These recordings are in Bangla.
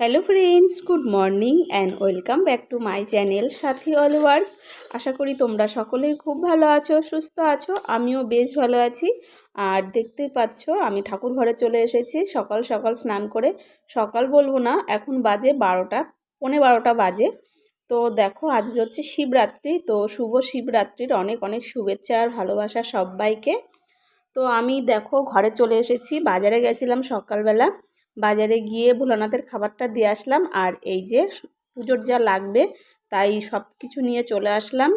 Hello friends good morning and welcome back to my channel Sathi all work আশা করি তোমরা সকলেই খুব ভালো আছো, সুস্থ আছো, আমিও বেশ ভালো আছি। আর দেখতেই পাচ্ছ, আমি ঠাকুর ঘরে চলে এসেছি, সকাল সকাল স্নান করে। সকাল বলব না, এখন বাজে বারোটা, পৌনে বারোটা বাজে। তো দেখো, আজকে হচ্ছে শিবরাত্রি, তো শুভ শিবরাত্রির অনেক অনেক শুভেচ্ছা আর ভালোবাসা সবাইকে। তো আমি দেখো, ঘরে চলে এসেছি, বাজারে গেছিলাম সকালবেলা। বাজারে গিয়ে ভোলানাথের খাবারটা দিয়ে আসলাম আর এই যে পুজোর যা লাগবে তাই সব কিছু নিয়ে চলে আসলাম।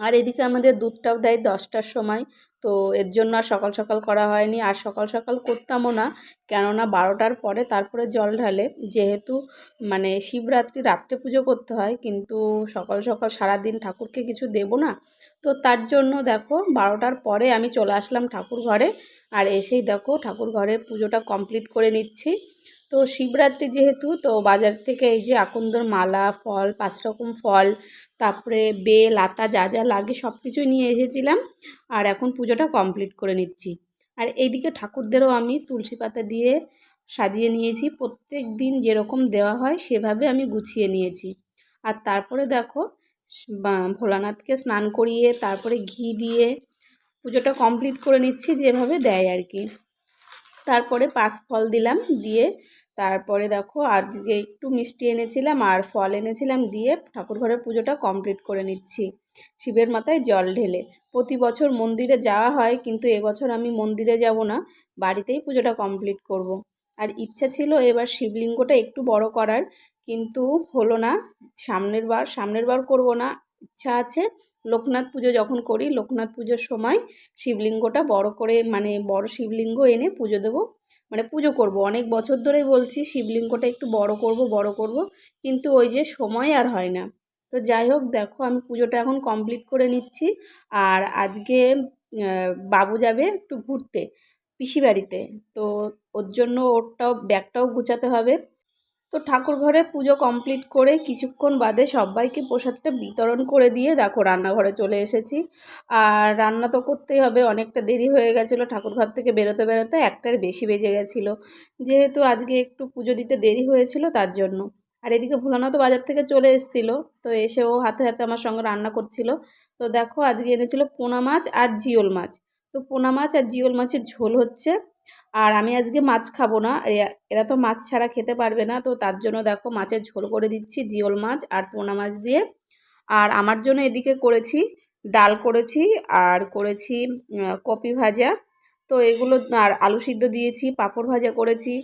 আর এদিকে আমাদের দুধটাও দেয় দশটার সময়। তো এর জন্য আর সকাল সকাল করা হয়নি। আর সকাল সকাল করতামও না, কেননা বারোটার পরে তারপরে জল ঢালে, যেহেতু মানে শিবরাত্রি রাত্রে পুজো করতে হয়, কিন্তু সকাল সকাল সারাদিন ঠাকুরকে কিছু দেব না, তো তার জন্য দেখো বারোটার পরে আমি চলে আসলাম ঠাকুর ঘরে। আর এসেই দেখো ঠাকুর ঘরের পুজোটা কমপ্লিট করে নিচ্ছি। তো শিবরাত্রি যেহেতু, তো বাজার থেকে এই যে আকন্দর মালা, ফল, পাঁচ রকম ফল, তারপরে বেল, আতা যা যা লাগে সব কিছুই নিয়ে এসেছিলাম আর এখন পুজোটা কমপ্লিট করে নিচ্ছি। আর এইদিকে ঠাকুরদেরও আমি তুলসী পাতা দিয়ে সাজিয়ে নিয়েছি। প্রত্যেক দিন যেরকম দেওয়া হয় সেভাবে আমি গুছিয়ে নিয়েছি। আর তারপরে দেখো ভোলানাথকে স্নান করিয়ে তারপরে ঘি দিয়ে পুজোটা কমপ্লিট করে নিচ্ছি যেভাবে দেয় আর কি। তারপরে পাঁচ ফল দিলাম দিয়ে তারপরে দেখো আজকে একটু মিষ্টি এনেছিলাম আর ফল এনেছিলাম দিয়ে ঠাকুর ঘরের পুজোটা কমপ্লিট করে নিচ্ছি শিবের মাথায় জল ঢেলে প্রতি বছর মন্দিরে যাওয়া হয় কিন্তু এবছর আমি মন্দিরে যাব না, বাড়িতেই পুজোটা কমপ্লিট করব। আর ইচ্ছা ছিল এবার শিবলিঙ্গটা একটু বড় করার কিন্তু হলো না, সামনের বার সামনের বার করব না ইচ্ছা আছে। লোকনাথ পুজো যখন করি, লোকনাথ পুজোর সময় শিবলিঙ্গটা বড় করে মানে বড় শিবলিঙ্গ এনে পুজো দেবো। মানে পুজো করব। অনেক বছর ধরেই বলছি, শিবলিঙ্গটা একটু বড় করব বড় করব। কিন্তু ওই যে সময় আর হয় না। তো যাই হোক, দেখো আমি পুজোটা এখন কমপ্লিট করে নিচ্ছি। আর আজকে বাবু যাবে একটু ঘুরতে পিসি বাড়িতে তো ওর জন্য ওরটাও, ব্যাগটাও গুছাতে হবে। তো ঠাকুর ঘরে পুজো কমপ্লিট করে কিছুক্ষণ বাদে সবাইকে প্রসাদটা বিতরণ করে দিয়ে দেখো রান্নাঘরে চলে এসেছি। আর রান্না তো করতেই হবে, অনেকটা দেরি হয়ে গেছিল ঠাকুর ঘর থেকে বেরোতে বেরোতে, একটার বেশি বেজে গেছিল। যেহেতু আজকে একটু পুজো দিতে দেরি হয়েছিল তার জন্য। আর এদিকে ভোলানো তো বাজার থেকে চলে এসেছিল, তো এসে ও হাতে হাতে আমার সঙ্গে রান্না করছিল। তো দেখো আজকে এনেছিল পোনা মাছ আর জিওল মাছ। তো পোনা মাছ আর জিওল মাছের ঝোল হচ্ছে। আর আমি আজকে মাছ খাব না। এরা তো মাছ ছাড়া খেতে পারবে না। তো তার জন্য দেখো মাছের ঝোল করে দিচ্ছি, জিওল মাছ আর পোনা মাছ দিয়ে। আর আমার জন্য এদিকে করেছি, ডাল করেছি আর করেছি কপি ভাজা। তো এগুলো আর আলু সিদ্ধ দিয়েছি, পাঁপড় ভাজা করেছি।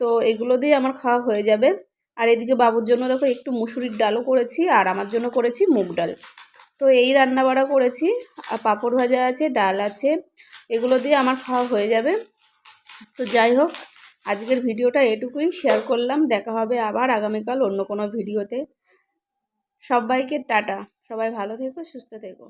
তো এগুলো দিয়ে আমার খাওয়া হয়ে যাবে। আর এদিকে বাবুর জন্য দেখো একটু মুসুরির ডালও করেছি আর আমার জন্য করেছি মুগ ডাল। তো এই রান্না বাড়া করেছি। আর পাঁপড় ভাজা আছে, ডাল আছে, এগুলো দিয়ে আমার খাওয়া হয়ে যাবে। তো যাই হোক, আজকের ভিডিওটা এটুকুই। শেয়ার করলাম। দেখা হবে আবার আগামীকাল অন্য কোনো ভিডিওতে। সবাইকে টাটা। সবাই ভালো থেকো, সুস্থ থেকো।